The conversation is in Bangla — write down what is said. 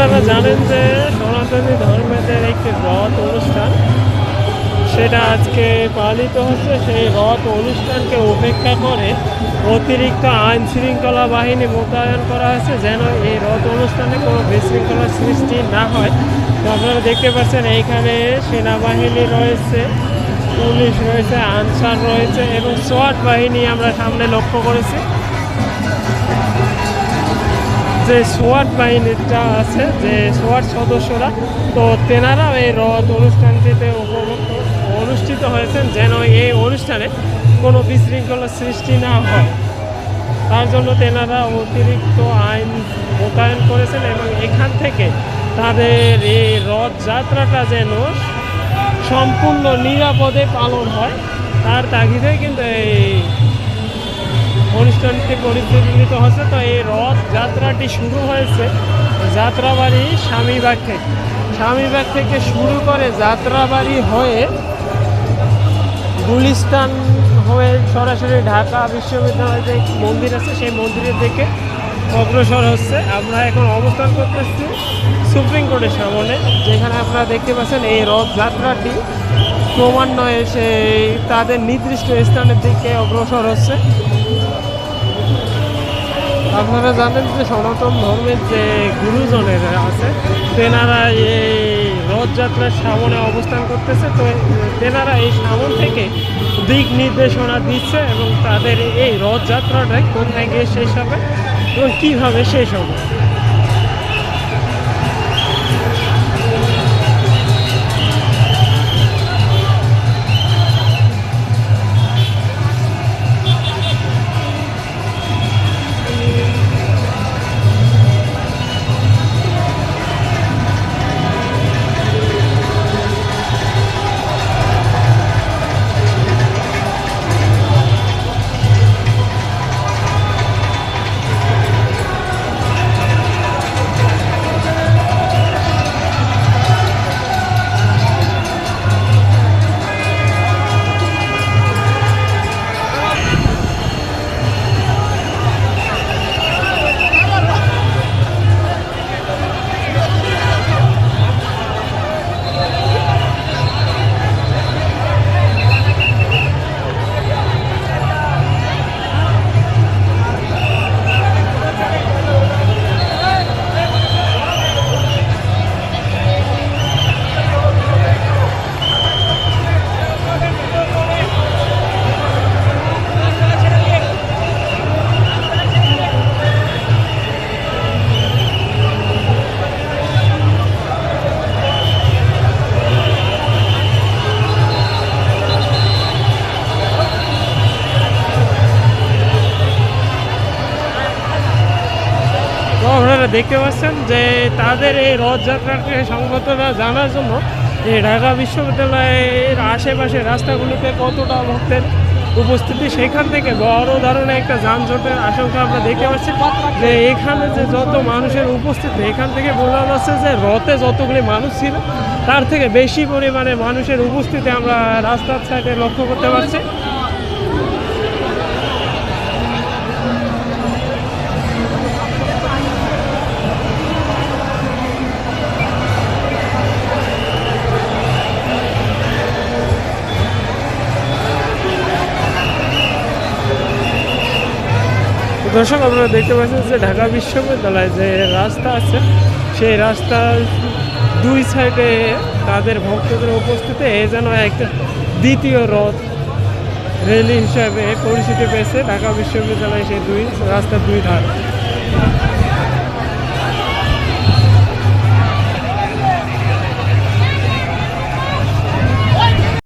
আপনারা জানেন যে সনাতনী ধর্মেদের একটি রথ অনুষ্ঠান। সেটা আজকে পালিত হচ্ছে। সেই রথ অনুষ্ঠানকে উপেক্ষা করে অতিরিক্ত আইন শৃঙ্খলা বাহিনী মোতায়েন করা হয়েছে যেন এই রথ অনুষ্ঠানে কোনো বিশৃঙ্খলার সৃষ্টি না হয়। তো আপনারা দেখতে পাচ্ছেন, এইখানে সেনাবাহিনী রয়েছে, পুলিশ রয়েছে, আনসার রয়েছে এবং সোয়াট বাহিনী আমরা সামনে লক্ষ্য করেছি। যে সোয়াট বাহিনীটা আছে, যে সোয়াট সদস্যরা, তো তেনারা এই রথ অনুষ্ঠানটিতে অনুষ্ঠিত হয়েছেন যেন এই অনুষ্ঠানে কোনো বিশৃঙ্খলার সৃষ্টি না হয়। তার জন্য তেনারা অতিরিক্ত আইন মোতায়েন করেছেন এবং এখান থেকে তাদের এই রথযাত্রাটা যেন সম্পূর্ণ নিরাপদে পালন হয়। তার তাগিদে কিন্তু এই অনুষ্ঠানটি পরিচালিত হচ্ছে, তো এই রথ যাত্রাটি শুরু হয়েছে যাত্রাবাড়ি স্বামীবাগ থেকে। স্বামীবাগ থেকে শুরু করে যাত্রাবাড়ি হয়ে গুলিস্তান হয়ে সরাসরি ঢাকা বিশ্ববিদ্যালয়ে যে মন্দির আছে, সেই মন্দিরের দিকে অগ্রসর হচ্ছে। আমরা এখন অবস্থান করতেছি সুপ্রিম কোর্টের সামনে, যেখানে আপনারা দেখতে পাচ্ছেন এই রথযাত্রাটি ক্রমান্বয়ে সেই তাদের নির্দিষ্ট স্থানের দিকে অগ্রসর হচ্ছে। আপনারা জানেন যে সনাতন ধর্মের যে গুরুজনের আছে, তেনারা এই রথযাত্রার সামনে অবস্থান করতেছে। তো তেনারা এই সামন থেকে দিক নির্দেশনা দিচ্ছে এবং তাদের এই রথযাত্রাটা কোথায় গিয়ে শেষ হবে এবং কীভাবে শেষ হবে? দেখতে পাচ্ছেন যে তাদের এই রথযাত্রাকে সংগতটা জানার জন্য এই ঢাকা বিশ্ববিদ্যালয়ের আশেপাশে রাস্তাগুলিতে কতটা ভক্তের উপস্থিতি, সেখান থেকে বড় ধরনের একটা যানজটের আশঙ্কা আমরা দেখতে পাচ্ছি যে এখানে যে যত মানুষের উপস্থিতি, এখান থেকে বোঝা যাচ্ছে যে রথে যতগুলি মানুষ ছিল, তার থেকে বেশি পরিমাণে মানুষের উপস্থিতি আমরা রাস্তার সাইডে লক্ষ্য করতে পারছি। দর্শক, আপনারা দেখতে পাচ্ছেন যে ঢাকা বিশ্ববিদ্যালয় যে রাস্তা আছে, সেই রাস্তার দুই সাইডে তাদের ভক্তদের উপস্থিতি। এ যেন একটা দ্বিতীয় রথ রেলি হিসাবে পরিচিতি পেয়েছে ঢাকা বিশ্ববিদ্যালয় সেই দুই, রাস্তার দুই ধার।